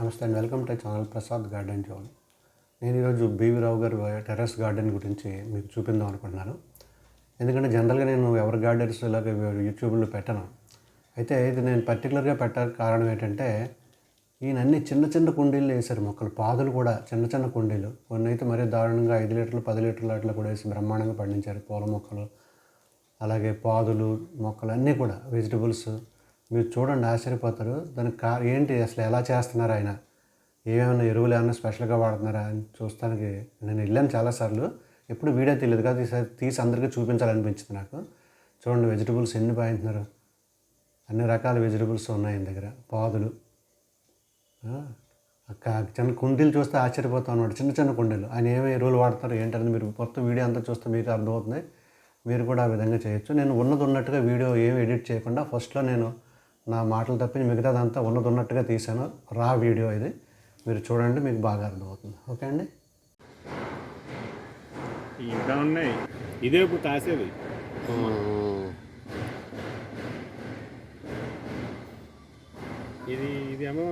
నమస్తే and. Welcome to channel Prasad garden zone. నేను ఈరోజు బీవీ రావు గారి టెర్రస్ గార్డెన్ గురించి మీకు చూపిందాం అనుకుంటున్నాను. ఎందుకంటే జనరల్గా నేను ఎవరి గార్డెన్స్ ఇలాగ యూట్యూబ్లో పెట్టను. అయితే ఇది నేను పర్టికులర్గా పెట్టడానికి కారణం ఏంటంటే ఈయన అన్ని చిన్న చిన్న కుండీలు వేశారు మొక్కలు. పాదులు కూడా చిన్న చిన్న కుండీలు. కొన్ని అయితే మరీ దారుణంగా ఐదు లీటర్లు పది లీటర్లు అట్లా కూడా వేసి బ్రహ్మాండంగా పండించారు పూల మొక్కలు. అలాగే పాదులు మొక్కలు అన్నీ కూడా వెజిటబుల్స్ మీరు చూడండి ఆశ్చర్యపోతారు. దానికి కా ఏంటి అసలు ఎలా చేస్తున్నారు ఆయన? ఏమైనా ఎరువులు ఏమైనా స్పెషల్గా వాడుతున్నారా అని చూస్తానికి నేను వెళ్ళాను చాలాసార్లు. ఎప్పుడు వీడియో తెలియదు కదా ఈసారి తీసి అందరికీ చూపించాలనిపించింది నాకు. చూడండి వెజిటబుల్స్ ఎన్ని పాయింటున్నారు అన్ని రకాల వెజిటబుల్స్ ఉన్నాయి ఆయన దగ్గర. పాదులు. చిన్న కుండీలు చూస్తే ఆశ్చర్యపోతాం అన్నమాట. చిన్న చిన్న కుండీలు. ఆయన ఏమేమి ఎరువులు వాడతారు ఏంటనేది మీరు మొత్తం వీడియో అంతా చూస్తే మీకు అర్థమవుతుంది. మీరు కూడా ఆ విధంగా చేయొచ్చు. నేను ఉన్నది ఉన్నట్టుగా వీడియో ఏమి ఎడిట్ చేయకుండా ఫస్ట్లో నేను నా మాటలు తప్పించి మిగతాదంతా ఉన్నది ఉన్నట్టుగా తీశాను. రా వీడియో ఇది. మీరు చూడండి మీకు బాగా అర్థమవుతుంది. ఓకే అండి? ఇంకా ఉన్నాయి. ఇదే ఇప్పుడు కాసేది. ఇది ఇదేమో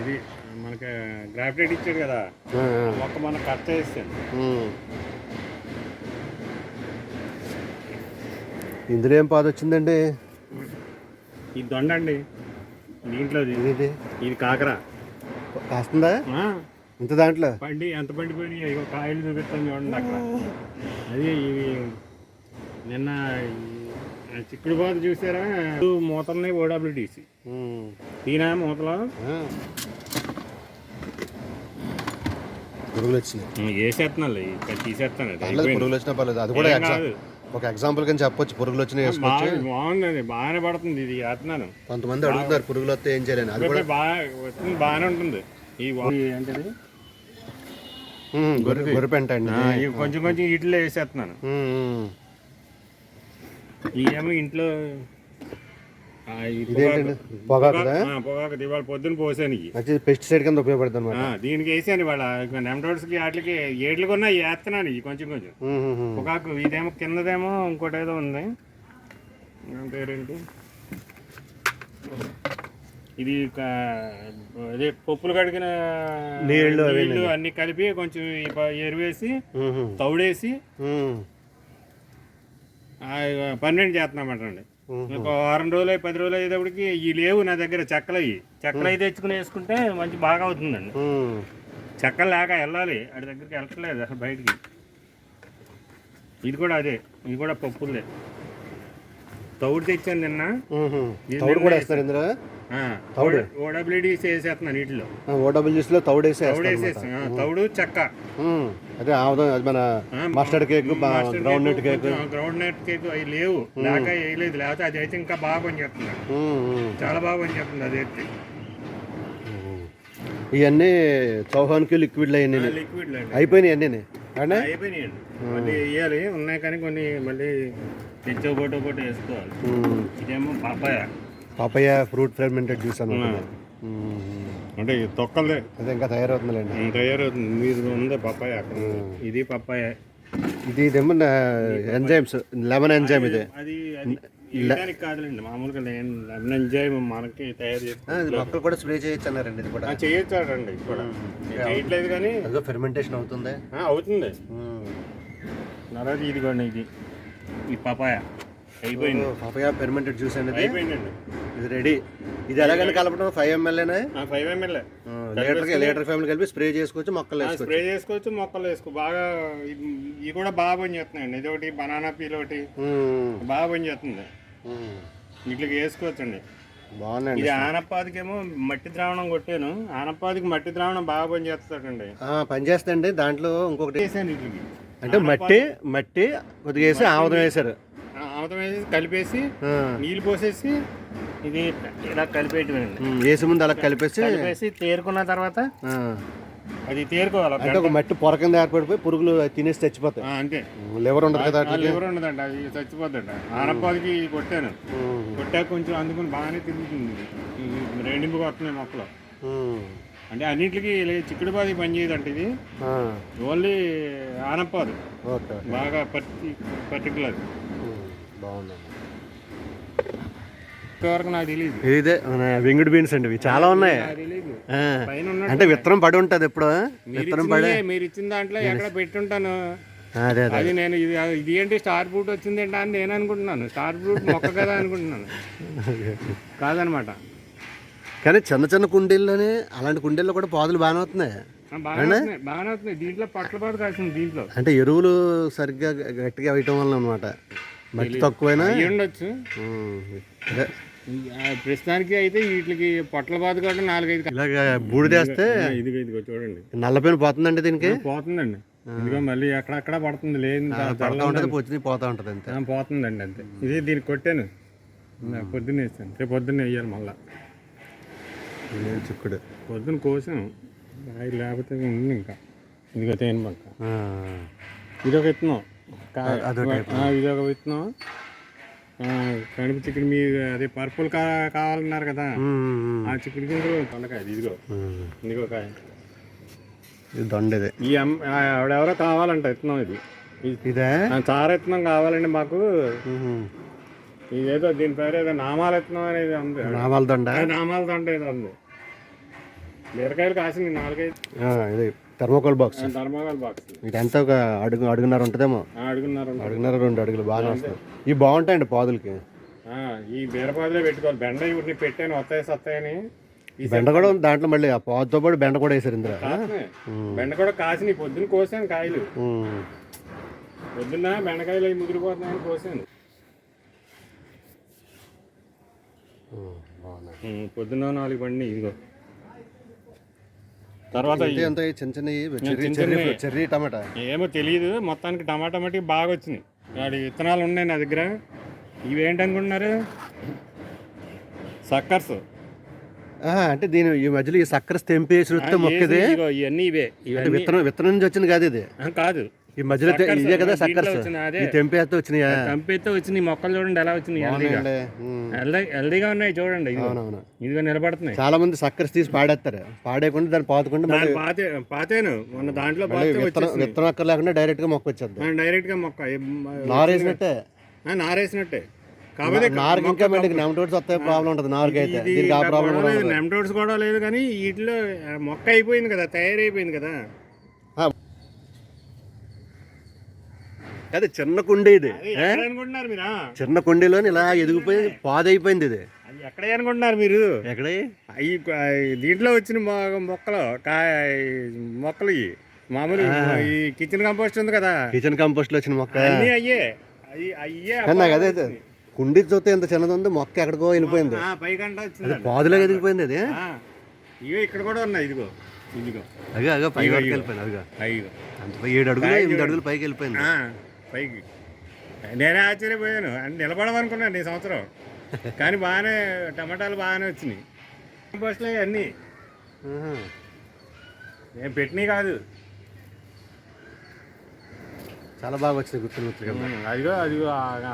ఇది మనకి గ్రాఫిటేట్ ఇచ్చాడు కదా. మొక్క మనం కట్ చేస్తాను. ఇందులో ఏం పాదు వచ్చిందండి? ఇది దొండ అండి. దీంట్లో ఇది ఇది కాకర. కాస్తుందా? ఇంత దాంట్లో? పండి ఎంత పండిపోయినాయి కాయలు చూపిస్తాను చూడండి అక్కడ. అది ఇవి నిన్న చిక్కుడు బాతు చూసారా? మూతలని ఓడబ్ల్యూటీసీ ఈయన మూతలో? పురుగులు వచ్చినాయి వేసేస్తున్నాను తీసేస్తాను. పురుగులు వచ్చినా పర్లేదు అది కూడా. ఒక ఎగ్జాంపుల్ కింద చెప్పొచ్చు. పురుగులు వచ్చినా వేసుకోవచ్చు. బాగా బాగుంది బాగానే పడుతుంది ఇది వేస్తున్నాను కొంతమంది అడుగుతున్నారు పురుగులు వస్తే ఏం చేయాలని. అది కూడా బాగా వస్తుంది బాగానే ఉంటుంది. ఈ ఏంటిది? గొర్రె గొర్రె. పెంట అండి కొంచెం కొంచెం ఇట్లో వేసేస్తున్నాను. ఇవేమో ఇంట్లో ఇదేంటండి పొగాకు- పొగాకుదా? పొగాకు ఇవాళ పొద్దున పోసాను ఇవి అది పెస్టిసైడ్ కింద ఉపయోగపడుతుంది అనమాట దీనికి వేసాను ఇవాళ. నెమటోడ్స్కి వాటికి ఏట్లు కొన్నా వేస్తున్నాను ఇవి కొంచెం కొంచెం. పొగాకు ఇదేమో కిందదేమో ఇంకోటి ఏదో ఉంది. పేరేంటి? ఇది అదే పప్పులు కడిగిన నీళ్ళు అవి నీళ్ళు అన్ని కలిపి కొంచెం ఎరువేసి తౌడేసి పన్నెండు చేస్తున్నామంటండి ఒక వారం రోజులు పది రోజులు అయ్యేటప్పటికి ఈ లేవు నా దగ్గర చెక్కలు అయ్యి చెక్కలు అయి తెచ్చుకుని వేసుకుంటే మంచి బాగా అవుతుందండి. చెక్కలు లేక వెళ్ళాలి. వాడి దగ్గరికి వెళ్ళట్లేదు అసలు బయటికి. ఇది కూడా అదే. ఇది కూడా పప్పులే తౌడు తెచ్చాను నిన్న. తౌడు కూడా వేస్తారు ఇందులో? తౌడు? ఓడబ్ల్యూడి వేసేస్తున్నాను నీటిలో. ఓడబ్ల్యూస్లో తౌడు వేసేస్తాను తౌడు చెక్క. అదే మన mustard cake groundnut cake. Groundnut cake అవి లేవు. లేక వేయలేదు లేకపోతే అది అయితే ఇంకా బాగా పని చేస్తుంది చాలా బాగా పని చేస్తుంది అది అయితే. ఇవన్నీ చౌహాన్కి లిక్విడ్ లేండి అయిపోయినాయి అన్నీ? అయిపోయినాయండి. మళ్ళీ వేయాలి. ఉన్నాయి కానీ కొన్ని మళ్ళీ తెచ్చో బోటో బోటో వేసుకోవాలి. ఇదేమో papaya. Papaya fruit fermented juice అన్నమాట అంటే ఈ తొక్కలదే. అదే ఇంకా తయారవుతుందిలేండి తయారవుతుంది. మీరు ఉంది పప్పాయ అక్కడ. ఇది పప్పాయ ఇది ఇదేమో ఎంజైమ్స్ లెమన్ ఎంజైమ్ ఇది. అది ఇవ్వడానికి కాదులేండి. మామూలుగా లెమన్ ఎంజాయ్ మనకి తయారు చేసి ఇది మొక్కలు కూడా స్ప్రే చేయొచ్చు అన్నారండి ఇది కూడా. చేయొచ్చాడండి కూడా చేయట్లేదు కానీ అదో ఫెర్మెంటేషన్ అవుతుంది. ఆ, అవుతుంది. తర్వాత ఇదిగోండి ఇది. ఈ పపాయ అయిపోయింది. పాపయ్య ఫెర్మెంటెడ్ జ్యూస్ అనేది అయిపోయిందండి. ఇది రెడీ ఇది ఎలాగని కలపడం? Five ఎంఎల్ఏనే five ML litre litre family కలిపి స్ప్రే చేసుకోవచ్చు మొక్కలు వేసుకోవచ్చు. స్ప్రే చేసుకోవచ్చు మొక్కలు వేసుకో బాగా ఇది- కూడా బాగా పని చేస్తున్నాయండి. ఇది ఒకటి బనానా పీల్ ఒకటి. బాగా పని చేస్తుంది. వీటికి వేసుకోవచ్చండి. బాగుందండి ఇది ఆనపాదికేమో మట్టి ద్రావణం కొట్టాను. ఆనపాదికి మట్టి ద్రావణం బాగా పని చేస్తాడండి ఆ, పని చేస్తండి దాంట్లో ఇంకొకటి అంటే మట్టి మట్టి కొద్దిగా వేసి ఆముదం వేశారు. ఆమతం వేసి కలిపేసి నీళ్ళు పోసేసి ఇది ఇలా కలిపేయటమేనండి. వేసే ముందు అలా కలిపేసి కలిపేసి తేరుకున్న తర్వాత అది తేరుకోవాలి అంటే. ఒక మట్టి పొర కింద ఏర్పడిపోయి పురుగులు తినేసి చచ్చిపోతాయి. అంతే. లివర్ ఉండదు కదా లివర్ ఉండదండి అది చచ్చిపోద్దండి. ఆనపాదికి కొట్టాను. కొట్టాక కొంచెం అందుకుని బాగానే తిరుగుతుంది. ఈ రెండింపుగా వస్తున్నాయి మొక్కలు. అంటే అన్నింటికి చిక్కుడు పాది పని చేయదంట ఇది. ఓన్లీ ఆనపాదు. బాగా పర్టి పర్టికులర్. బాగుందండి నాకు తెలియదు ఇదే మన వింగుడ్ బీన్స్ అండి ఇవి చాలా ఉన్నాయి. అంటే విత్తనం పడి ఉంటుంది ఎప్పుడు. విత్తనం పడి. మీరు ఇచ్చిన దాంట్లో ఎక్కడ పెట్టుంటాను? అదే అదే నేను ఇది ఇది ఏంటి? స్టార్ ఫ్రూట్ వచ్చింది ఏంటా అని నేను అనుకుంటున్నాను. స్టార్ ఫ్రూట్ మొక్క కదా అనుకుంటున్నాను. కాదనమాట. కానీ చిన్న చిన్న కుండీల్లోనే అలాంటి కుండీల్లో కూడా పాదులు బాగానే అవుతున్నాయి బాగానే అవుతున్నాయి దీంట్లో పట్ల పాటు కాసింది దీంట్లో. అంటే ఎరువులు సరిగ్గా గట్టిగా వేయటం వల్ల అనమాట మట్టి తక్కువైనా ఉండొచ్చు. ప్రస్తుతానికి అయితే వీటికి పొట్ల బాధ కూడా నాలుగైదు ఇలాగ బూడిదేస్తే ఆ, ఇదిగో ఇదిగో చూడండి. నల్లపైన పోతుందండి దీనికి? పోతుందండి. ఇదిగో మళ్ళీ అక్కడక్కడ పడుతుంది. లేదు పడతా ఉంటుంది పొచ్చి పోతా ఉంటుంది అంతే. పోతుందండి అంతే. ఇది దీనికి కొట్టాను. పొద్దున్న వేసాను రేపు పొద్దున్న వేయాలి మళ్ళా. ఇదేం చిక్కుడు. పొద్దున్న కోసాం లేకపోతే ఉంది ఇంకా. ఇదిగో తేను పక్క ఇదొక విత్తనం. ఆ, ఇదొక విత్తనం. కడుపు చికెన్ మీ అదే పర్పుల్ కా కావాలన్నారు కదా. ఆ చికెన్ దొండకాయ ఇదిగో. ఇదిగో కాయ. ఇది దొండ ఇది ఈ ఆవిడెవరో కావాలంట విత్తనం ఇది. ఇదే? చార విత్తనం కావాలండి మాకు. ఇదేదో దీని పేరు ఏదో నామాల విత్తనం అనేది ఉంది. నామాల దొండ? నామాల దండ ఏదో ఉంది. బీరకాయలు కాసింది నాలుగైదు. ఇది. థర్మోకోల్ బాక్స్ ధర్మకాయల బాక్స్ ఇది ఎంత ఒక అడుగు అడుగున్నర ఉంటుందేమో. అడుగున్నారు అడుగున్నర రెండు అడుగులు బాగానే వస్తాయి. ఇవి బాగుంటాయండి పాదులకి. ఈ బీరపాదులే పెట్టుకోవాలి. బెండ ఇవి పెట్టాను వస్తాయి సత్తాయని. ఈ బెండ కూడా ఉంది దాంట్లో మళ్ళీ ఆ పాదుతో పాటు బెండ కూడా వేసారు ఇందులో. బెండ కూడా కాసినాయి. పొద్దున్న కోసాను కాయలు. పొద్దున్న బెండకాయలు అవి ముదిరిపోతున్నాయని కోసాను. పొద్దున్న నాలుగు బండి ఇదిగో. తర్వాత ఎంత చిన్న చెర్రీ చిన్న టమాటా? ఏమో తెలియదు మొత్తానికి టమాటా మట్టి బాగా వచ్చినాయి. వాడి విత్తనాలు ఉన్నాయి నా దగ్గర. ఇవి ఏంటనుకుంటున్నారు సక్కర్స్. అంటే దీని ఈ మధ్యలో ఈ సక్కర తెంపేసి మొక్కది? ఇవన్నీ ఇవే. విత్తనం విత్తనం నుంచి వచ్చింది కాదు ఇది? కాదు. ఈ మధ్యలో ఇదే కదా సక్కర్స్ తెంపేస్తే వచ్చినాయా కంపెనీతో వచ్చినాయి? మొక్కలు చూడండి ఎలా వచ్చినాయి హెల్దీగా ఉన్నాయి చూడండి ఇదిగో. నిలబడుతున్నాయి. చాలా మంది సక్కర్స్ తీసి పాడేస్తారు. పాడేయకుండా దాన్ని పాతుకుంటే మళ్ళీ దాని పాతే పాతేను. మొన్న దాంట్లో విత్తనం అక్కర్ లేకుండా డైరెక్ట్గా మొక్క వచ్చేద్ది. డైరెక్ట్గా మొక్క. నారేసినట్టే. నారేసినట్టే. కాకపోతే నారుకి ఇంకా మళ్ళీ నెమటోడ్స్ వస్తాయి ప్రాబ్లం ఉంటుంది నారుకి అయితే. దీనికి ఆ ప్రాబ్లం నెమ్టోడ్స్ కూడా లేదు. కానీ వీటిలో మొక్క అయిపోయింది కదా తయారైపోయింది కదా. అదే చిన్న కుండీ ఇది. అది అనుకుంటున్నారు మీరు? చిన్న కుండీలోని ఇలా ఎదిగిపోయి పాదైపోయింది ఇది. అది ఎక్కడ అనుకుంటున్నారు మీరు? ఎక్కడ? ఈ దీంట్లో వచ్చిన మొక్కలు కాయ మొక్కలు ఇవి. మామూలు ఈ కిచెన్ కంపోస్ట్ ఉంది కదా. కిచెన్ కంపోస్ట్లో వచ్చిన మొక్క. అన్నీ అయ్యే. అయ్యి నాకు అదే కుండీ చూస్తే ఎంత చిన్నది ఉంది మొక్క ఎక్కడికో వెళ్ళిపోయింది. వచ్చింది పాదులో ఎదిగిపోయింది అది. ఇవే ఇక్కడ కూడా ఉన్నాయి ఇదిగో. ఇదిగో. అగా అగా పైకి వెళ్ళిపోయింది అదిగా. అంత ఏడు అడుగులు ఎనిమిది అడుగులు పైకి వెళ్ళిపోయింది. పైకి. నేనే ఆశ్చర్యపోయాను. అని నిలబడమనుకున్నాను ఈ సంవత్సరం. కానీ బాగానే టమాటాలు బాగానే వచ్చినాయి. కంపోస్ట్లో అన్నీ. నేను పెట్టినవి కాదు. చాలా బాగా వచ్చింది ఉమ్, అదిగో అదిగో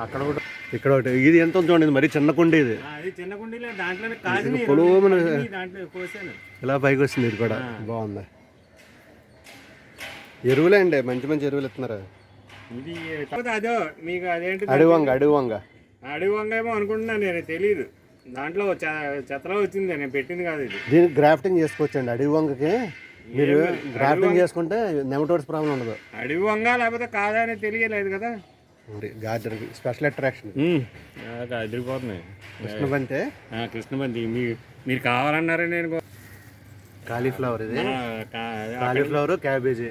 అక్కడ కూడా. ఇక్కడ ఒకటి. ఇది ఎంత చూడండి. మరి చిన్న కుండీ ఇది. చిన్న కుండీలో దాంట్లోనే కాసిన పొడవున- దాంట్లో ఇలా పైకి వచ్చింది ఇది కూడా. బాగుంది. ఎరువులే అండి మంచి మంచి ఎరువులు ఇస్తున్నారు? ఇది అదో మీకు అదేంటి అడవి వంగ అడవి వంగ అడవి వంగ ఏమో అనుకుంటున్నాను నేను తెలియదు దాంట్లో చెత్తలో వచ్చింది నేను పెట్టింది కాదు ఇది. దీనికి గ్రాఫ్టింగ్ చేసుకోవచ్చండి అడవి వంగకి మీరు గ్రాఫ్టింగ్ చేసుకుంటే నెమటోడ్స్ ప్రాబ్లం ఉండదు. అడవి వంగ లేకపోతే కాదా అని తెలియలేదు కదా? Garden special attraction. అదిరిపోతున్నాయి కృష్ణబంతే. కృష్ణబంతి మీ మీరు కావాలన్నారే నేను కాలీఫ్లవర్ ఇది. Cauliflower cabbage.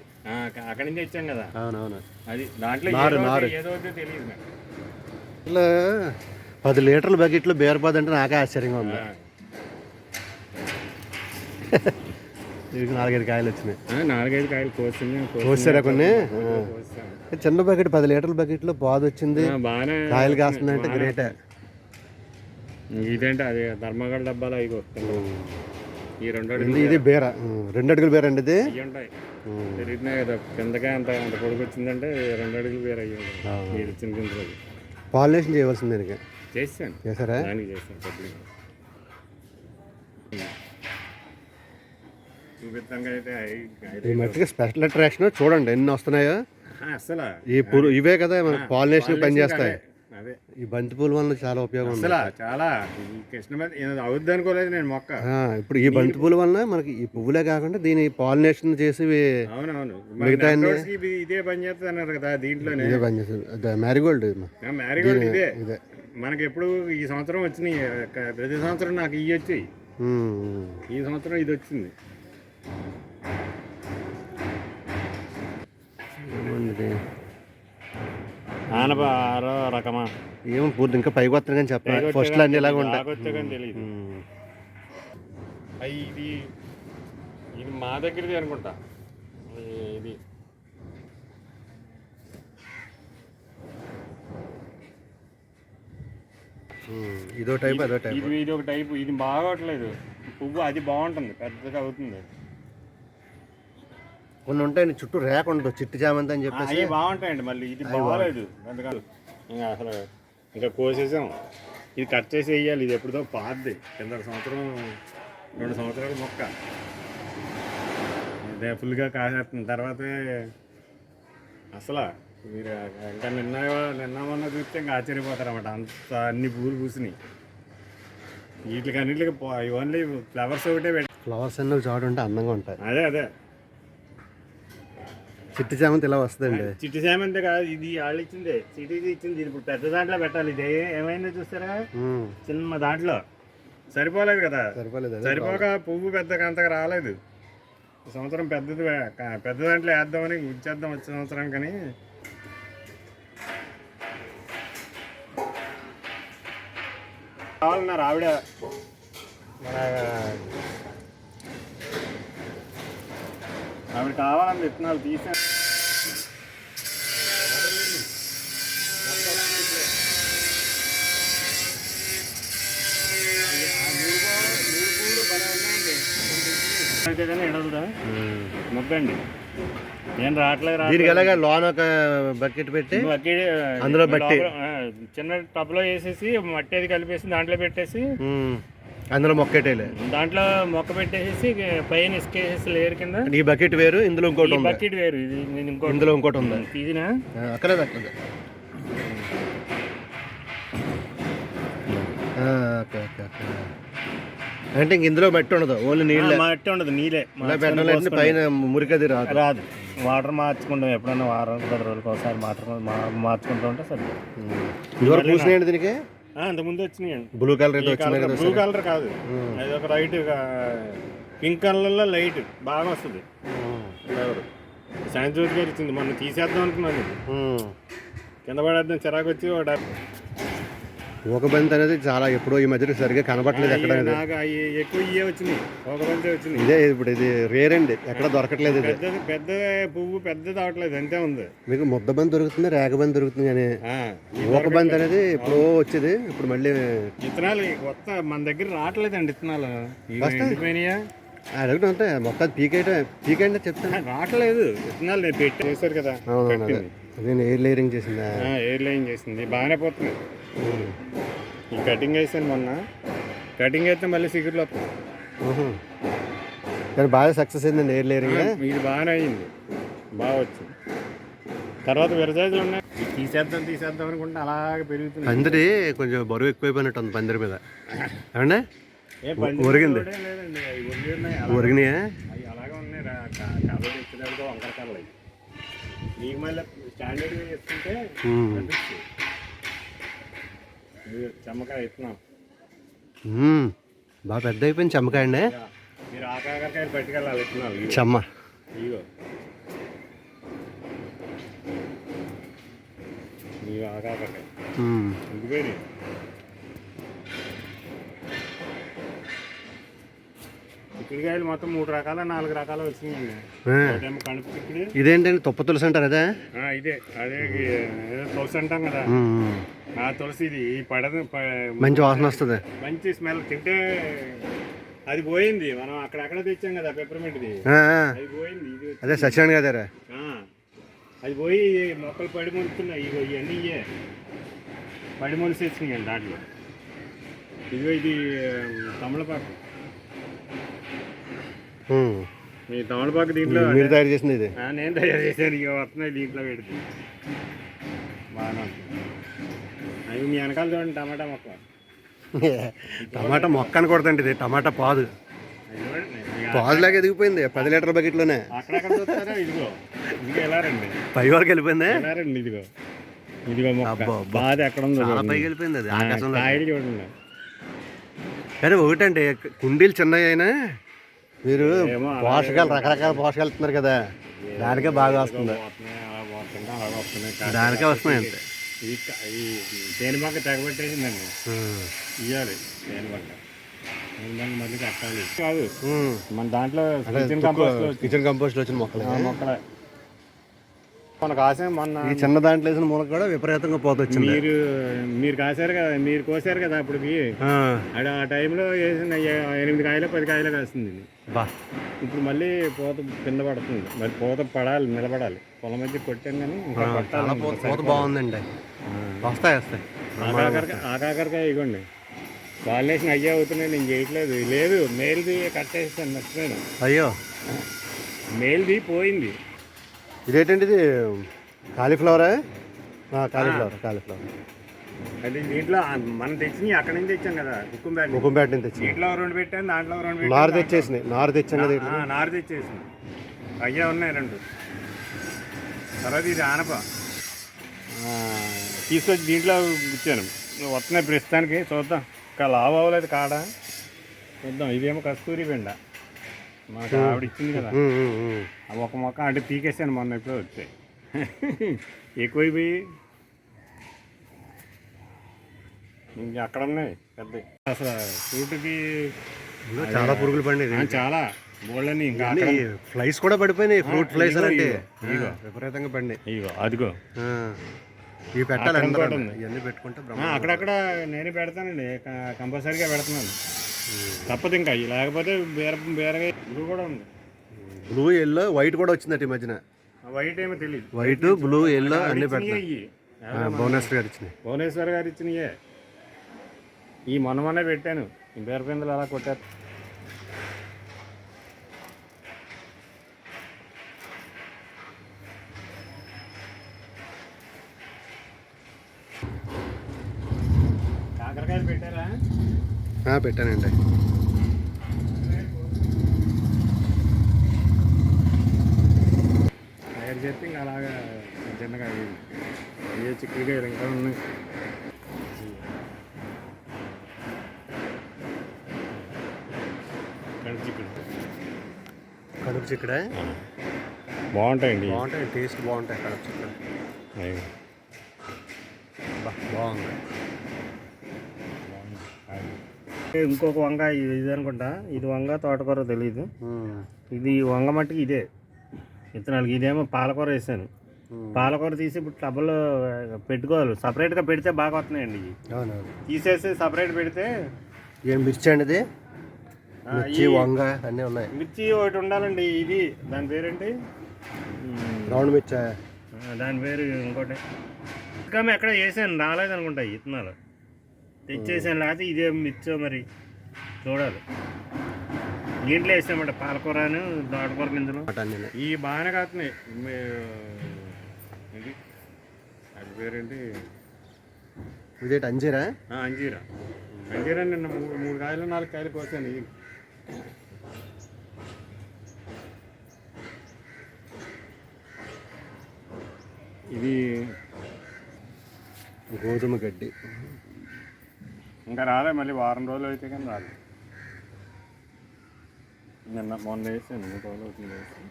అక్కడి నుంచి వచ్చాం కదా. అవునవును. అది దాంట్లో నారు, నారు. తెలియదు పది లీటర్ల బకెట్లో బీరపాదు అంటే నాకే ఆశ్చర్యంగా ఉంది. నాలుగైదు కాయలు వచ్చినాయి. నాలుగైదు కాయలు కోసింది కోసారా కొన్ని. చిన్న బకెట్ పది లీటర్ల బకెట్లో పాదు వచ్చింది. కాయలు కాస్తుందంటే గ్రేటే. ఇదేంటి అది ధర్మగడ డబ్బాలు అవి ఈ రెండు ఇది బీర. రెండు అడుగులు బీర అండి ఇది? పెరుగుతున్నాయి కదా కిందకే అంత అంత పొడుగు వచ్చిందంటే రెండు అడుగులు వేరే అయ్యి ఉంటాయి మీరు ఇచ్చిన గింజలు పాలినేషన్ చేయవలసింది దీనికి. చేస్తాను. చేశారా? దానికి చేస్తాను ఈ మట్టికి స్పెషల్ అట్రాక్షన్ చూడండి ఎన్ని వస్తున్నాయో. ఆ, అస్సలు. ఈ పురు ఇవే కదా పాలినేషన్ పని చేస్తాయి అవే అదే. ఈ బంతి పూల వల్ల చాలా ఉపయోగం ఉంది. అసలు చాలా ఈ కృష్ణ అవుద్ది అనుకోలేదు నేను మొక్క. ఇప్పుడు ఈ బంతి పూల వలన మనకి ఈ పువ్వులే కాకుండా దీని పాలినేషన్ చేసి ఇవి అవునవును మిగతా ఇది పని చేస్తుంది అన్నారు కదా దీంట్లోనే. ఇదే పనిచేస్తుంది అదే మ్యారీగోల్డ్ ఇది. మ్యారీగోల్డ్ ఇదే. ఇదే. మనకి ఎప్పుడు ఈ సంవత్సరం వచ్చినాయి ప్రతి సంవత్సరం నాకు ఇవి వచ్చాయి. ఈ సంవత్సరం ఇది వచ్చింది. ఏమండి ఇది? ఆనపారో రకమా. ఏమో పూర్తి ఇంకా పైకి వస్తుంది కానీ చెప్పాలి ఫస్ట్ అన్ని ఇలాగ ఉంటాయి. ఇది ఇది మా దగ్గరది అనుకుంటా. ఇది. ఇదో టైప్ అదో టైప్ ఇది ఇది ఒక టైపు ఇది బాగోట్లేదు పువ్వు అది బాగుంటుంది. పెద్దగా అవుతుంది. కొన్ని ఉంటాయి చుట్టూ రేక ఉండదు చిట్టి చామంతి అని చెప్పేసి. అవి బాగుంటాయండి మళ్ళీ ఇది బాగోలేదు అందుకని. ఇంకా అసలు ఇంకా కోసేసాం. ఇది కట్ చేసి వేయాలి ఇది ఎప్పుడుదో పాద్ది కింద సంవత్సరం రెండు సంవత్సరాల మొక్క. ఇదే ఫుల్గా కాసేస్తుంది. తర్వాతే అసలు మీరు ఇంకా నిన్న నిన్న మొన్న చూస్తే ఇంకా ఆశ్చర్యపోతారు అన్నమాట అంత అన్ని పూలు పూసినాయి. వీటికి అన్నిటికి ఓన్లీ ఫ్లవర్స్ ఒకటే పెట్టి ఫ్లవర్స్ అన్నీ చాటు ఉంటే అందంగా ఉంటాయి. అదే అదే. చిట్టి చామంతి ఇలా వస్తుందండి? చిట్టి సేమంతే కాదు ఇది వాళ్ళు ఇచ్చిందే. సిటీది ఇచ్చింది. ఇప్పుడు పెద్ద దాంట్లో పెట్టాలి. ఇది ఏమైందో చూస్తారా. చిన్న దాంట్లో. సరిపోలేదు కదా. సరిపోలేదు? సరిపోక పువ్వు పెద్దగా అంతగా రాలేదు. ఈ సంవత్సరం పెద్దది పెద్ద దాంట్లో వేద్దామని ఉంచేద్దాం వచ్చే సంవత్సరం కానీ. కావాలన్నారు ఆవిడ. మన ఆవిడ కావాలని విత్తనాలు తీసా. మొక్కండి నేను రావట్లేదు దీనికి ఎలాగా లోన్ ఒక బకెట్ పెట్టి మట్టి అందులో బట్టి. చిన్న టబ్లో వేసేసి మట్టి అది కలిపేసి దాంట్లో పెట్టేసి. అందులో మొక్కెట్టేలే దాంట్లో మొక్క పెట్టేసి పైన ఇసుకేసేసి లేరు కింద ఈ బకెట్ వేరు ఇందులో ఇంకోటి ఉంది. బకెట్ వేరు ఇది నేను ఇంకో ఇందులో ఇంకోటి ఉంది. తీసినా? అక్కడే ఆ, ఓకే ఓకే ఓకే. అంటే ఇంక ఇందులో మట్టి ఉండదు ఓన్లీ నీళ్ళే. మట్టి ఉండదు నీళ్ళే. లేదంటే పైన మురికది రాదు. రాదు. వాటర్ మార్చుకుంటాం ఎప్పుడన్నా వారం పది రోజులకి ఒకసారి మాత్రం మార్చుకుంటూ ఉంటే సరే. ఇదివరకు పూసినాయండి దీనికి? అంతకుముందు వచ్చినాయండి. బ్లూ కలర్ అయితే వచ్చింది కదా బ్లూ కలర్ కాదు. అది ఒక లైట్ పింక్ కలర్లో లైట్ బాగా వస్తుంది. ఫ్లేవర్ సైన్స్ జ్యోతి గారు ఇచ్చింది మొన్న తీసేద్దాం అనుకున్నాను. ఉమ్. కింద పడేద్దాం. చిరాకు వచ్చి ఒక డబ్బా- ఒక బంతి అనేది చాలా ఎప్పుడో ఈ మధ్య సరిగ్గా కనబట్టలేదు ఎక్కడ నాకు అవి ఎక్కువ ఇవే వచ్చినాయి. ఒక బంతే వచ్చినాయి. ఇదే ఇప్పుడు ఇది రేర్ అండి. ఎక్కడ దొరకట్లేదు ఇది. పెద్దది పెద్ద పువ్వు పెద్దది అవట్లేదు అంతే ఉంది. మీకు ముద్ద బంతి దొరుకుతుంది రేగ బంతి దొరుకుతుంది కానీ ఆ, ఒక బంతి అనేది ఎప్పుడో వచ్చేది ఇప్పుడు మళ్ళీ విత్తనాలు కొత్త మన దగ్గర రావట్లేదండి విత్తనాలు ఎండిపోయినాయా అడుగుతా అంటే మొత్తం పీకైతే పీకండి చెప్తాను. రావట్లేదు. విత్తనాలు నేను పెట్టి చేశారు కదా. అదే. నేను ఎయిర్ లేయరింగ్ చేసిందా? ఎయిర్ లైన్ చేసింది. బాగానే పోతుంది ఈ కటింగ్ వేసాను మొన్న. కటింగ్ అయితే మళ్ళీ సిగురులు వస్తుంది ఊహు. కానీ బాగా సక్సెస్ అయిందండి ఎయిర్ లేయరింగ్ ఇది బాగానే అయింది. బాగా వచ్చింది. తర్వాత విరజాజులు ఉన్నాయి. ఇది తీసేద్దాం తీసేద్దాం అనుకుంటే అలాగే పెరుగుతుంది పందిరి కొంచెం బరువు ఎక్కువైపోయినట్టు ఉంది పందిరి మీద. ఏమండి? ఏ పంది ఒరిగింది. కూడా లేదండి. అవి ఒరిగి ఉన్నాయి. అలా- ఒరిగినాయా? అవి అలాగే ఉన్నాయి రా. కలర్ తెచ్చినప్పుడు వంకర అవి. నీకు మళ్ళీ స్టాండర్డ్ వేసుకుంటే ఉమ్. కనిపిస్తుంది. ఇది చెమ్మకాయ ఇస్తున్నాం. బాగా పెద్ద అయిపోయింది చెమ్మకాయ అండి మీరు ఆ కాకరకాయలు పట్టుకెళ్ళాలి ఇస్తున్నాను ఇదిగో. చెమ్మ ఇదిగో ఇదిగో ఆ కాకరకాయ చిక్కుడుకాయలు మొత్తం మూడు రకాల నాలుగు రకాలు వచ్చినాయండి ఇదేంటండి? తుప్ప తులసి అంటారు అదే? ఇదే. అదే తులసి అంటాం కదా. ఆ తులసి ఇది ఈ పడదు మంచి వాసన వస్తుంది. మంచి స్మెల్. తింటే అది పోయింది. మనం అక్కడక్కడ తెచ్చాం కదా పెప్పర్మెంట్ది. అది పోయింది. ఇది అదే సత్యాన్ని కదారా ఆ, అది పోయి మొక్కలు పడి మొలుస్తున్నాయి ఇగో ఇవన్నీ ఇయ్యే. పడి మొలిసి వచ్చినాయి దాంట్లో. ఇదిగో ఇది తమలపాకు. ఈ తమలపాకు దీంట్లో మీరు తయారు చేసింది ఇది. నేను తయారు చేశాను. ఇక వస్తున్నాయి దీంట్లో పెడితే. బాగానే ఉంటుంది. అవి మీ వెనకాల చూడండి టమాటా మొక్క. టమాటా మొక్క అనకూడదండి ఇది. టమాటా పాదు. పాదులాగా ఎదిగిపోయింది. పది లీటర్ బకెట్లోనే. ఇదిగో. ఇదిగో ఎలా రండి? పై వరకు వెళ్ళిపోయింది. ఎలా రండి? ఇదిగో. ఇదిగో. బాధ ఎక్కడ ఉందో. పైకి వెళ్ళిపోయింది అది. ఆకాశంలో. చూడండి. కానీ ఒకటండి కుండీలు చిన్నవి అయినా మీరు పోషకాలు రకరకాల పోషకాలు ఇస్తున్నారు కదా దానికే బాగా వస్తుంది. దానికే వస్తున్నాయి అంతే. తెగబెట్టేసిందండి. ఇవ్వాలి మళ్ళీ కట్టాలి. కాదు. మన దాంట్లో కిచెన్ కంపోస్ట్ వచ్చిన మొక్కలు. కాసే మొన్న ఈ చిన్న దాంట్లో వేసిన మూలక కూడా విపరీతంగా పోత వచ్చింది. మీరు మీరు కాసారు కదా మీరు కోసారు కదా అప్పటికి. ఆ. టైంలో వేసిన ఎనిమిది కాయలు పది కాయలు కాస్తుంది. బా. ఇప్పుడు మళ్ళీ పూత కింద పడుతుంది. మరి పూత పడాలి నిలబడాలి. పొలం మధ్య కొట్టాం కానీ ఇంకా చాలా పోత పోత బాగుందండి. వస్తాయి వస్తాయి. ఆకాకరకాయ ఆకాకరకాయ ఇవ్వండి వేసిన అయ్యే అవుతున్నాయి నేను చేయట్లేదు. లేదు మేల్ది కట్టేస్తాను మర్చిపోయాను. అయ్యో. మేల్ది పోయింది. ఇదేంటండి ఇది? కాలీఫ్లవరా? Cauliflower cauliflower. అది దీంట్లో మనం తెచ్చినవి అక్కడి నుంచి తెచ్చాం కదా కుక్కుంబేట నుంచి. ముఖంపేట నుంచి తెచ్చింది దీంట్లో రెండు పెట్టాను దాంట్లో రెండు పెట్టాను నారు తెచ్చేసినాయి నారు తెచ్చాం కదా ఆ, నారు తెచ్చేసి అయ్యా ఉన్నాయి రెండు. తర్వాత ఇది ఆనప. ఆ, తీసుకొచ్చి దీంట్లో ఇచ్చాను. వస్తున్నాయి ప్రస్తుతానికి చూద్దాం. ఇంకా లావు అవ్వలేదు కాడ? చూద్దాం. ఇదేమో కస్తూరి బెండ. మాకు ఆవిడ ఇచ్చింది కదా. ఉమ్, ఉమ్, ఉమ్. ఆ ఒక మొక్క అంటే పీకేసాను మొన్న ఎప్పుడో వచ్చాయి. ఎక్కువైపోయి ఇంక అక్కడ ఉన్నాయి పెద్ద. అసలు ఫ్రూట్కి చాలా పురుగులు పండేది చాలా బోళ్ళని ఇంకా ఫ్లైస్ కూడా పడిపోయినాయి ఫ్రూట్ ఫ్లైస్ అంటే ఇదిగో. విపరీతంగా పండి ఇగో అదిగో. ఇవి పెట్టాలి. ఇవన్నీ పెట్టుకుంటే అక్కడక్కడ నేనే పెడతానండి కంపల్సరీగా పెడుతున్నాను. తప్పదు ఇంకా లేకపోతే బీర బీరగా ఇది కూడా ఉంది. బ్లూ ఎల్లో వైట్ కూడా వచ్చిందట ఈ మధ్యన. వైట్ ఏమో తెలియదు వైట్ బ్లూ ఎల్లో అన్ని పెడతాయి భువనేశ్వర్ గారు ఇచ్చినాయి భువనేశ్వర్ గారు ఇచ్చినయే. ఈ మొన్న మొన్నే పెట్టాను బీరపిందలు అలా కొట్టారు. కాకరకాయలు పెట్టారా? పెట్టానండి. తయారు చేస్తే ఇంకా అలాగా చిన్నగా అయ్యింది. అయ్యే చిక్కుడుకాయలు ఇంకా ఉన్నాయి కడుపు చిక్కుడు కడుపు చిక్కడ బాగుంటాయండి. బాగుంటాయి టేస్ట్ బాగుంటాయి కడుపు అయ్యి. బాగుంది. ఇంకొక వంగ ఇది అనుకుంటా. ఇది వంగ తోటకూర తెలియదు. ఇది వంగ మట్టికి ఇదే. విత్తనాలకి ఇదేమో పాలకూర వేసాను. పాలకూర తీసి ఇప్పుడు టబ్బలో పెట్టుకోవాలి. సపరేట్గా పెడితే బాగా వస్తున్నాయండి ఇవి. తీసేసి సపరేట్ పెడితే ఏం మిర్చి అండి మిర్చి వంగ అన్నీ ఉన్నాయి. మిర్చి ఒకటి ఉండాలండి ఇది. దాని పేరేంటి? రౌండ్ మిర్చి? దాని పేరు ఇంకోటి. ఇంకా ఎక్కడ వేసాను రాలేదు అనుకుంటా ఈ విత్తనాలు తెచ్చేసాను లేకపోతే ఇదే మిర్చో మరి. చూడాలి. దీంట్లో వేసామంట పాలకూరను తోటకూర గింజలు. ఈ బాగానే ఇది. అది పేరేంటి? ఇదేంటి అంజీరా? అంజీరా. అంజీరా నిన్న మూడు మూడు కాయలు నాలుగు కాయలు కోసాను ఇది గోధుమ గడ్డి. ఇంకా రాలే మళ్ళీ వారం రోజులు అయితే కానీ రాలే. నిన్న మొన్న వేసాను మూడు రోజులు అవుతుంది వేసి.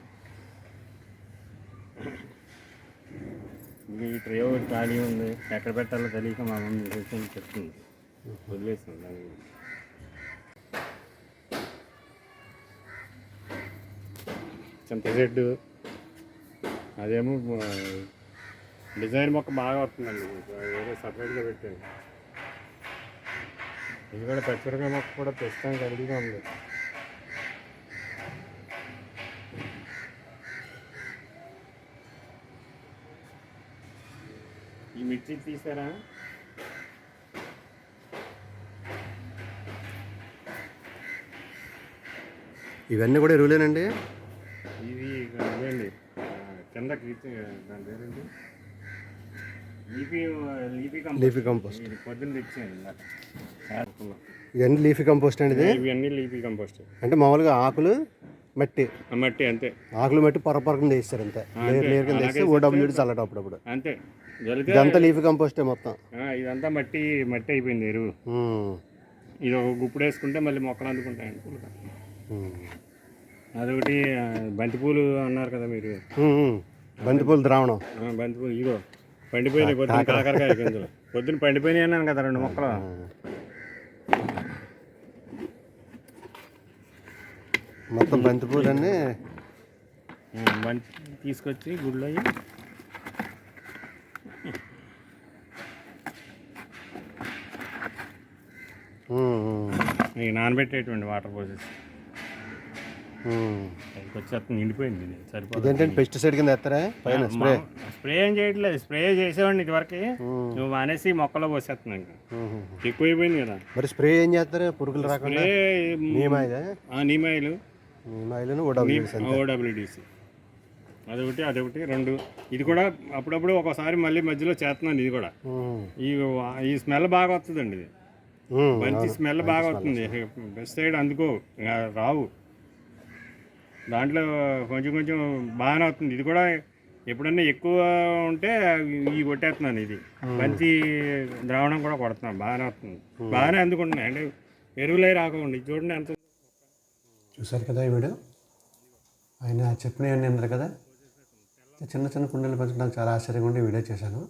ఈ ట్రే ఒకటి ఖాళీ ఉంది. ఎక్కడ పెట్టాలో తెలియక మా మమ్మీ వేసి చెప్తుంది వదిలేసాను దాన్ని చింత అదేమో డిజైన్ మొక్క బాగా వస్తుందండి. వేరే సపరేట్గా పెట్టాను ఇది కూడా పచ్చిమిరకాయ మొక్క కూడా ప్రస్తుతానికి రెడీగా ఉంది. ఈ మిర్చి తీసారా? ఇవన్నీ కూడా ఎరువులేనండి? కింద దాని పేరేంటి? Leafy compost. Leafy compost. ఇది పొద్దున్న తెచ్చాను. ఇవన్నీ లీఫీ కంపోస్ట్ అండి ఇది? ఇవన్నీ లీఫీ కంపోస్ట్. అంటే మామూలుగా ఆకులు మట్టి. మట్టి అంతే. ఆకులు మట్టి పొర పొర కింద వేస్తారు అంతే లేయర్ లేయర్ కింద వేస్తే ఓడబ్ల్యూడి చల్లటం అప్పుడప్పుడు అంతే. ఇదంతా లీఫీ కంపోస్టే మొత్తం. ఇదంతా మట్టి మట్టి అయిపోయింది ఎరువు. ఇది ఒక గుప్పుడు వేసుకుంటే మళ్ళీ మొక్కలు అందుకుంటాయండి. ఉమ్. అదొకటి బంతిపూలు అన్నారు కదా మీరు. బంతిపూల ద్రావణం. బంతిపూలు ఇగో పండిపోయినాయి పొద్దున్న కాకరకాయ గింజలు పొద్దున్న పండిపోయినాయి అన్నాను కదా రెండు మొక్కలు. మొత్తం బంతిపూలన్నీ బంతి తీసుకొచ్చి గుడిలో అయ్యి. నానబెట్టేటువంటి వాటర్ పోసేసి. వచ్చేస్తుంది నిండిపోయింది. ఇదేంటంటే పెస్టిసైడ్ కింద ఎత్తారా? పైన స్ప్రే? స్ప్రే ఏం చేయట్లేదు స్ప్రే చేసేవాడిని ఇదివరకు. నువ్వు మానేసి మొక్కలో ఇంకా ఉమ్. ఎక్కువైపోయింది కదా. మరి స్ప్రే ఏం చేస్తారు? పురుగులు రాకుండా? నీమాయిలు. ఓడబ్ల్యూడి ఓడబ్ల్యూడిసి అదొకటి అదొకటి రెండు. ఇది కూడా అప్పుడప్పుడు ఒకసారి మళ్ళీ మధ్యలో చేస్తున్నాను ఇది కూడా. ఈ ఈ స్మెల్ బాగా వస్తుందండి ఇది. మంచి స్మెల్ బాగా వస్తుంది. బెస్ట్ సైడ్ అందుకో రావు. దాంట్లో కొంచెం కొంచెం బాగానే వస్తుంది. ఇది కూడా ఎప్పుడన్నా ఎక్కువ ఉంటే ఈ కొట్టేస్తున్నాను ఇది. మంచి ద్రావణం కూడా కొడుతున్నాను. బాగానే వస్తుంది. బాగానే అందుకుంటున్నాయి. అంటే ఎరువులే రాకుండా చూడండి ఎంత చూశారు కదా ఈ వీడియో? ఆయన చెప్పినవన్నీ అన్నారు కదా? చిన్న చిన్న కుండీలు పెంచడానికి చాలా ఆశ్చర్యంగా ఉండి వీడియో చేశాను.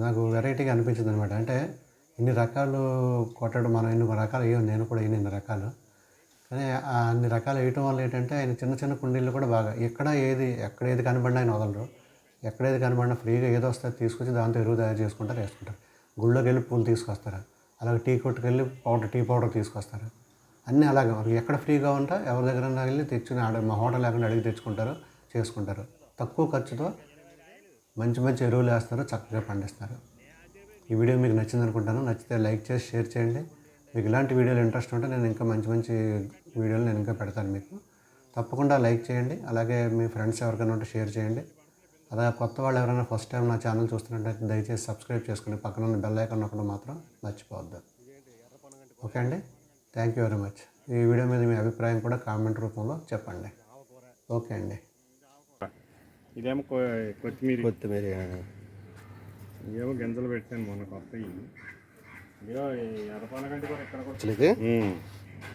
నాకు వెరైటీగా అనిపించింది అనమాట అంటే ఇన్ని రకాలు కొట్టడం మనం ఎన్ని రకాలు వేయం నేను కూడా ఇన్ని రకాలు కానీ అన్ని రకాలు వేయటం వల్ల ఏంటంటే ఆయన చిన్న చిన్న కుండీలు కూడా బాగా ఎక్కడ ఏది ఎక్కడ ఏది కనబడినా ఆయన వదలరు. ఎక్కడ ఏది కనబడినా ఫ్రీగా ఏదో వస్తే తీసుకొచ్చి దాంతో ఎరువు తయారు చేసుకుంటారు వేసుకుంటారు. గుళ్ళోకి వెళ్ళి పూలు తీసుకొస్తారు. అలాగే టీ కొట్టుకు వెళ్ళి పౌడర్ టీ పౌడర్ తీసుకొస్తారు. అన్నీ అలాగే. వాళ్ళకి ఎక్కడ ఫ్రీగా ఉంటా ఎవరి దగ్గర వెళ్ళి తెచ్చుకుని ఆడ మా హోటల్ లేకుండా అడిగి తెచ్చుకుంటారు చేసుకుంటారు. తక్కువ ఖర్చుతో మంచి మంచి ఎరువులు వేస్తారు చక్కగా పండిస్తారు. ఈ వీడియో మీకు నచ్చింది అనుకుంటాను నచ్చితే లైక్ చేసి షేర్ చేయండి. మీకు ఇలాంటి వీడియోలు ఇంట్రెస్ట్ ఉంటే నేను ఇంకా మంచి మంచి వీడియోలు నేను ఇంకా పెడతాను మీకు. తప్పకుండా లైక్ చేయండి. అలాగే మీ ఫ్రెండ్స్ ఎవరికైనా ఉంటే షేర్ చేయండి. అలాగే కొత్త వాళ్ళు ఎవరైనా ఫస్ట్ టైం నా ఛానల్ చూస్తున్నట్టయితే దయచేసి సబ్స్క్రైబ్ చేసుకుని పక్కన ఉన్న బెల్ ఐకాన్ నొక్కడం మాత్రం మర్చిపోవద్దు. ఓకే అండి? థ్యాంక్ యూ వెరీ మచ్ ఈ వీడియో మీద మీ అభిప్రాయం కూడా కామెంట్ రూపంలో చెప్పండి. ఓకే అండి. ఇదేమో కొత్తిమీర. కొత్తిమీర. ఇదేమో గింజలు పెట్టాను మొన్న కొత్త ఇదిగో ఈ ఎర్రపనగంటి కూడా ఇక్కడ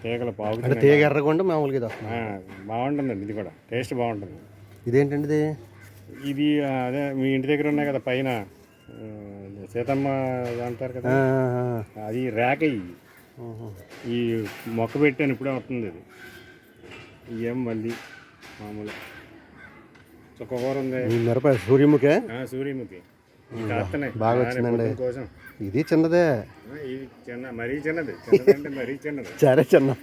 తీగల పావుతున్నాయి తీగ ఎర్రకుండా మామూలుగా ఇది బాగుంటుందండి ఇది కూడా. టేస్ట్ బాగుంటుంది. ఇదేంటండి ఇది? అదే మీ ఇంటి దగ్గర ఉన్నాయి కదా పైన. సీతమ్మ అంటారు కదా. అది ఆహా. ఈ మొక్క పెట్టాను ఇప్పుడే వస్తుంది ఇది. ఇవేం మళ్ళీ మామూలు. చుక్కకూర ఉంది. మిరప సూర్యముఖే? సూర్యముఖి. కాస్తున్నాయి బాగా వచ్చిందండి. కోసం. ఇది చిన్నదే. చిన్న మరీ చిన్నది. మరీ చిన్నది. సరే చిన్న.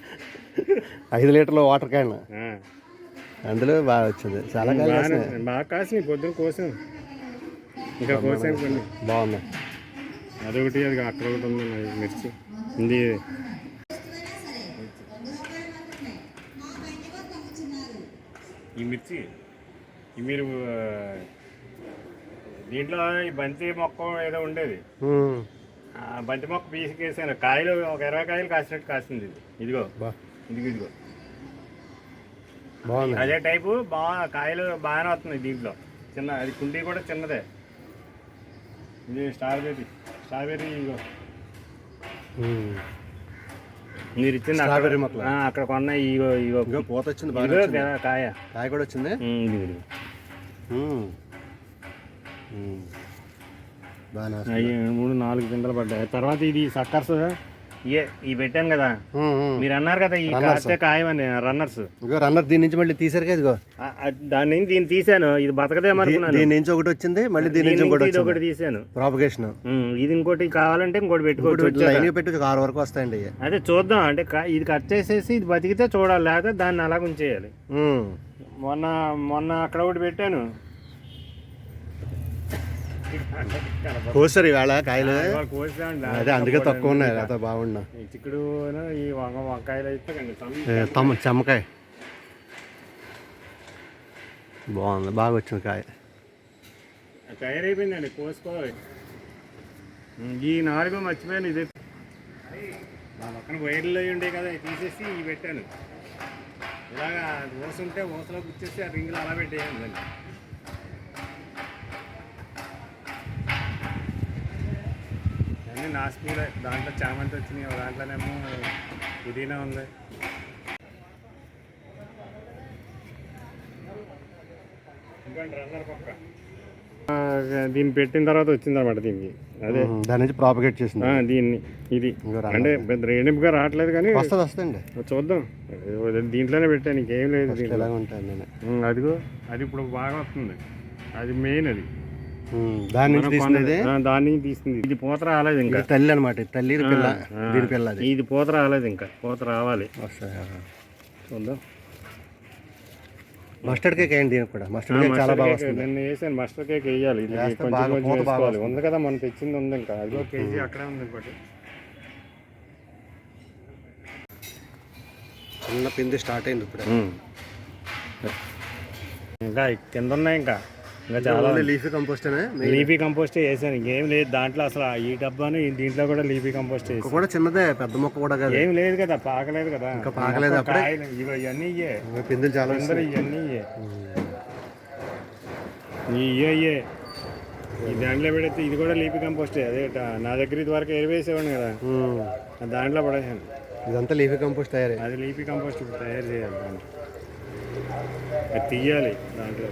ఐదు లీటర్ల వాటర్ క్యాన్. అందులో బాగా వచ్చింది. చాలా. బాగా కాసినాయి. పొద్దున కోసం. ఇంకా కోసాను కొన్ని. బాగుంది. అదొకటి అది అక్కడ ఒకటి ఉంది మరి మిర్చి. ఇది ఈ మిర్చి ఈ మీరు దీంట్లో ఈ బంతి మొక్క ఏదో ఉండేది. ఆ బంతి మొక్క పీసుకేసాను. కాయలు ఒక ఇరవై కాయలు కాసినట్టు కాసింది ఇది. ఇదిగో. ఇదిగో ఇదిగో. బాగుంది. అదే టైపు బాగా కాయలు బాగానే వస్తున్నాయి దీంట్లో. చిన్న అది కుండీ కూడా చిన్నదే. ఇది స్ట్రాబెర్రీ. స్ట్రాబెర్రీ ఇదిగో. మీరు ఇచ్చింది అక్కడ. స్ట్రాబెర్రీ మొక్కలు? అక్కడ కొన్న ఇగో ఇగో పూత వచ్చింది కాయ. కాయ కూడా వచ్చింది? అయ్యి మూడు నాలుగు పిందలు పడ్డాయి. తర్వాత ఇది సక్కర్స్. ఇయే ఇవి పెట్టాను కదా. మీరు అన్నారు కదా ఈ కాస్తే కాయమని రన్నర్స్ రన్నర్ దీని నుంచి మళ్ళీ తీసారు కదా ఇదిగో దాని నుంచి దీన్ని తీసాను ఇది బతకదేమనుకున్నాను దీని నుంచి ఒకటి వచ్చింది మళ్ళీ దీని నుంచి వచ్చింది. ఒకటి తీసాను ప్రాపగేషన్ ఇది ఇంకోటి కావాలంటే ఇంకోటి పెట్టుకోవచ్చు. లైన్ ఆరు వరకు వస్తాయండి. అదే చూద్దాం. అంటే ఇది కట్ చేసేసి ఇది బతికితే చూడాలి లేకపోతే దాన్ని అలాగ ఉంచేయాలి. మొన్న మొన్న అక్కడ ఒకటి పెట్టాను. కోసారు కాయలు? ఇవాళ కోసాను. అదే అందుకే తక్కువ ఉన్నాయి లేకపోతే బాగున్నా. చిక్కుడు ఈ వంగ వంకాయలు అయితే తమ్మ చెమ్మకాయ బాగుంది బాగా వచ్చింది కాయ. తయారైపోయిందండి కోసుకోవాలి. ఈ నాలుగు మర్చిపోయాను ఇది. మా పక్కన వైర్లు అయి ఉండే కదా తీసేసి ఇవి పెట్టాను. ఇలాగా ఊస ఉంటే ఊసలో గుచ్చేసి ఆ రింగులు అలా పెట్టేయండి. అన్నీ నాస్పూలే దాంట్లో చామంతి వచ్చినాయి దాంట్లోనేమో పుదీనా ఉంది. దీన్ని పెట్టిన తర్వాత వచ్చిందన్నమాట దీనికి. అదే. దాని నుంచి ప్రాపగేట్ చేసింది. దీన్ని ఇది. అంటే పెద్ద రేణిపుగా రావట్లేదు కానీ వస్తుంది వస్తుంది చూద్దాం. దీంట్లోనే పెట్టాను ఇంకేం లేదు. ఎలాగ ఉంటాను నేను అదిగో అది ఇప్పుడు బాగా వస్తుంది. అది మెయిన్ అది. దాని నుంచి తీసినది? దాని నుంచి తీసింది. ఇది పూత రాలేదు ఇంకా. ఇది తల్లి అనమాట తల్లి పిల్ల దీని పిల్ల అది. ఇది పూత రాలేదు ఇంకా పూత రావాలి. వస్తాయి చూద్దాం. మస్టర్డ్ కేక్ అయింది దీనికి కూడా. మస్టర్డ్ కేక్ చాలా బాగా మస్టర్డ్ వస్తుంది. నిన్న వేసాను మస్టర్ కేక్ వేయాలి. కొంచెం కొంచెం ఉంది కదా మనం తెచ్చింది ఉంది ఇంకా. అదిగో కేజీ అక్కడే ఉంది ఇంకోటి. చిన్న పిండి స్టార్ట్ అయింది ఇప్పుడు. ఇంకా కింద ఉన్నాయి ఇంకా. ఇంకా చాలా లీఫీ కంపోస్ట్ లీఫీ కంపోస్ట్ వేసాను ఇంకేం లేదు. దాంట్లో అసలు ఈ డబ్బాను ఈ దీంట్లో కూడా లీఫీ కంపోస్ట్ వేసాను కూడా చిన్నదే పెద్ద మొక్క కూడా కాదు. ఏం లేదు కదా పాకలేదు కదా. ఇంకా పాకలేదు ఇవి ఇవన్నీ ఇయ్యే. పిందులు చాలా అందరూ ఇవన్నీ ఇయ్యే. ఇయ్యే ఇయ్యే. ఈ దాంట్లో పెడితే ఇది కూడా లీపీ కంపోస్టే. అదే నా దగ్గర ఇది వరకు ఎరివేసేవాడిని కదా. దాంట్లో పడేసాను ఇదంతా లీఫీ కంపోస్ట్ తయారై. అది లీపీ కంపోస్ట్ ఇప్పుడు తయారు చేయాలి దాంట్లో. తీయాలి దాంట్లో.